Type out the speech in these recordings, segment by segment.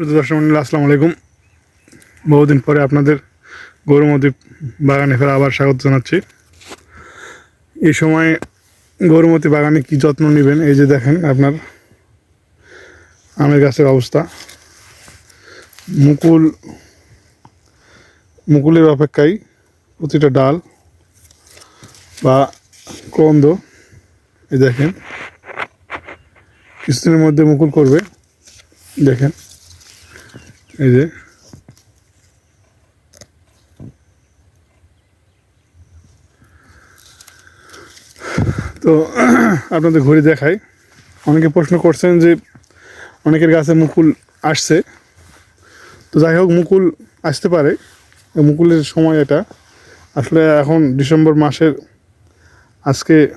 শুধু দর্শক মন্ডলী, আসসালামু আলাইকুম। বহুদিন পরে আপনাদের গৌরমতি বাগানে ফের আবার স্বাগত জানাচ্ছি। এই সময় গৌরমতি বাগানে কি যত্ন নেবেন? এই যে দেখেন আপনার আমের গাছের অবস্থা। মুকুল, মুকুলের অপেক্ষায় প্রতিটা ডাল বা কন্দ এই দেখেন, কিছুদিনের মধ্যে মুকুল করবে। দেখেন। এই যে। তো, আপনাদের ঘুরে দেখাই। অনেকে প্রশ্ন করছেন যে, অনেকের গাছে মুকুল আসছে। তো যাই হোক, মুকুল আসতে পারে। মুকুলের সময় এটা। আসলে এখন ডিসেম্বর মাসের আজকে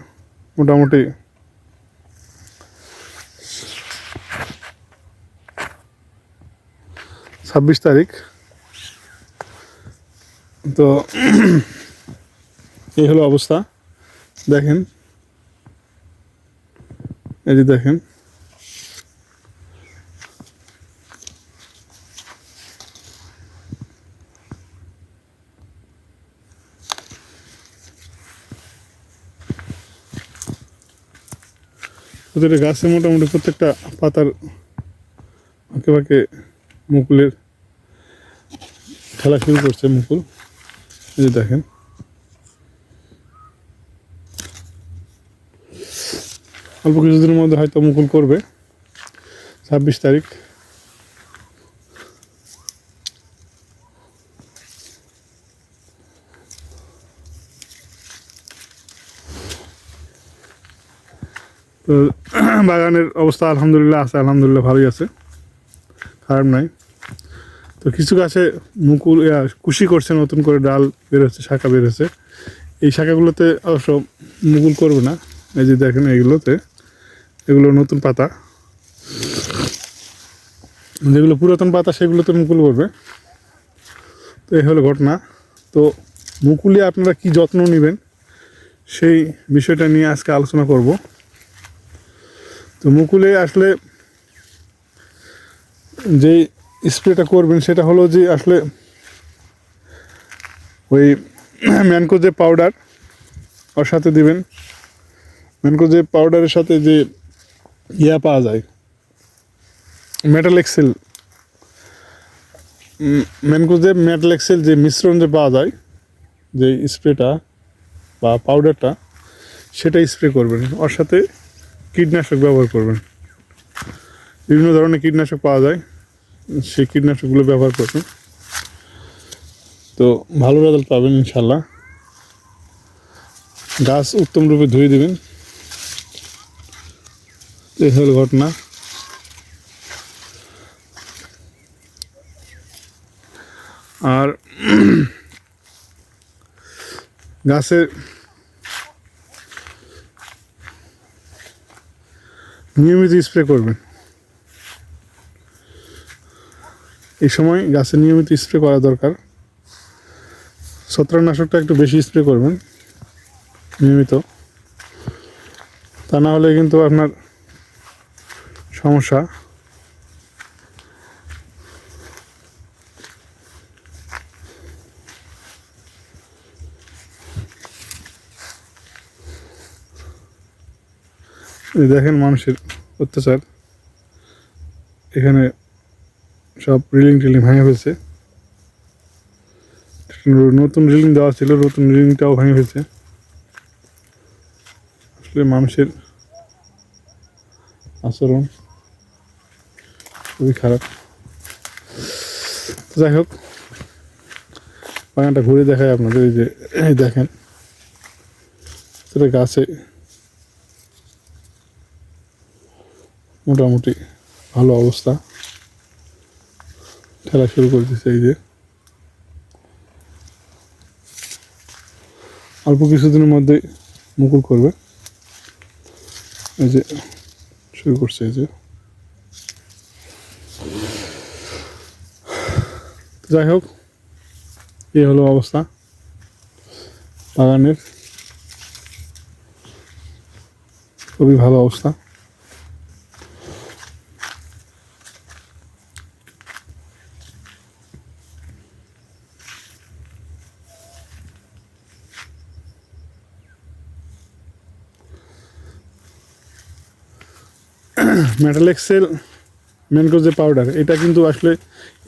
মোটামুটি ছাব্বিশ তারিখ। তো এই হলো অবস্থা। দেখেন। এই যে দেখেন। প্রতিটা গাছে মোটামুটি প্রত্যেকটা পাতার আঁকে বাঁকে মুকুলের খেলা শুরু করছে মুকুল। এই দেখেন। অল্প কিছুদিনের মধ্যে হয়তো মুকুল করবে। ছাব্বিশ তারিখ। তো, বাগানের অবস্থা আলহামদুলিল্লাহ আছে, আলহামদুলিল্লাহ ভালোই আছে। খারাপ নাই। তো কিছু গাছে মুকুল কুশি করছে, নতুন করে ডাল বের হচ্ছে শাখা বের হচ্ছে এই শাখাগুলোতে অবশ্য মুকুল করবে না। এই যে দেখেন এগুলোতে এগুলো নতুন পাতা। যেগুলো পুরাতন পাতা, সেগুলোতে মুকুল করবে। তো এই হলো ঘটনা। তো মুকুলে আপনারা কি যত্ন নেবেন, সেই বিষয়টা নিয়ে আজকে আলোচনা করব। তো মুকুলে আসলে যে স্প্রেটা করবেন, সেটা হলো যে আসলে ওই ম্যানকো যে পাউডার, ওর সাথে দিবেন। ম্যানকো যে পাউডারের সাথে যে ইয়া পাওয়া যায় মেটাল এক্সেল ম্যানকো যে মেটাল এক্সেল যে মিশ্রণ যে পাওয়া যায়, যে স্প্রেটা বা পাউডারটা, সেটা স্প্রে করবেন। ওর সাথে কীটনাশক ব্যবহার করবেন। বিভিন্ন ধরনের কীটনাশক পাওয়া যায়। সেই কীটনাশকগুলো ব্যবহার করবেন তো ভালো রেজাল্ট পাবেন ইনশাল্লাহ গাছ উত্তম রূপে ধুয়ে দেবেন। এই হল ঘটনা। আর গাছের নিয়মিত স্প্রে করবেন। এই সময় গাছে নিয়মিত স্প্রে করা দরকার। ছত্রাকনাশকটা একটু বেশি স্প্রে করবেন, নিয়মিত। তা না হলে কিন্তু আপনার সমস্যা। দেখেন মানুষের অত্যাচার। এখানে সব রিলিং টিলিং ভেঙে ফেলছে। নতুন রিলিং দেওয়া ছিল, নতুন রিলিংটাও ভেঙে ফেলছে। আসলে মানুষের আচরণ খুবই খারাপ। যাই হোক, বাগানটা ঘুরে দেখায় আপনাদের, এই যে দেখেন সেটা গাছে মোটামুটি ভালো অবস্থা। খেলা শুরু করে দিচ্ছে এই যে। অল্প কিছুদিনের মধ্যে মুকুল করবে। এই যে শুরু করছে এই যে। যাই হোক, এই হলো অবস্থা বাগানের। খুবই ভালো অবস্থা। মেটাল এক্সেল যে পাউডার এটা কিন্তু আসলে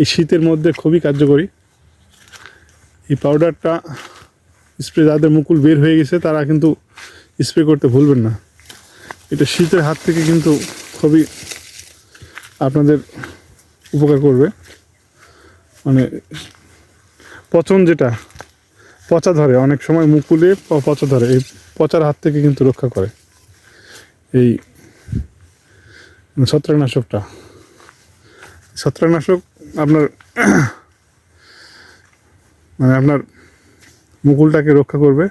এই শীতের মধ্যে খুবই কার্যকরী। এই পাউডারটা স্প্রে যাদের মুকুল বের হয়ে গেছে, তারা কিন্তু স্প্রে করতে ভুলবেন না। এটা শীতের হাত থেকে কিন্তু খুবই আপনাদের উপকার করবে। মানে পচন যেটা, পচা ধরে, অনেক সময় মুকুলে পচা ধরে, এই পচার হাত থেকে কিন্তু রক্ষা করে। এই ছত্রাকনাশকটা। ছত্রাকনাশক আপনার মানে আপনার মুকুলটাকে রক্ষা করবে।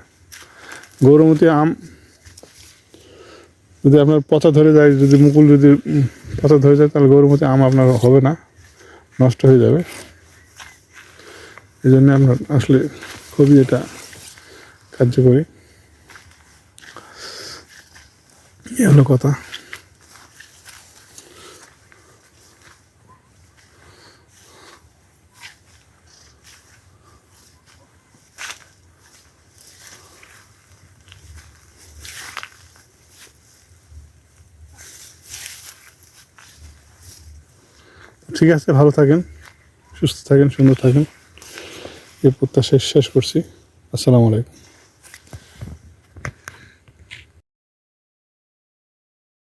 গৌরমতী আম যদি আপনার পচা ধরে যায়, যদি মুকুল যদি পচা ধরে যায়, তাহলে গৌরমতী আম আপনার হবে না, নষ্ট হয়ে যাবে। এই জন্য আপনার আসলে খুবই এটা কার্যকরী। এই হলো কথা। ঠিক আছে ভালো থাকেন সুস্থ থাকেন সুন্দর থাকেন। এই প্রত্যাশা শেষ করছি। আসসালামু আলাইকুম।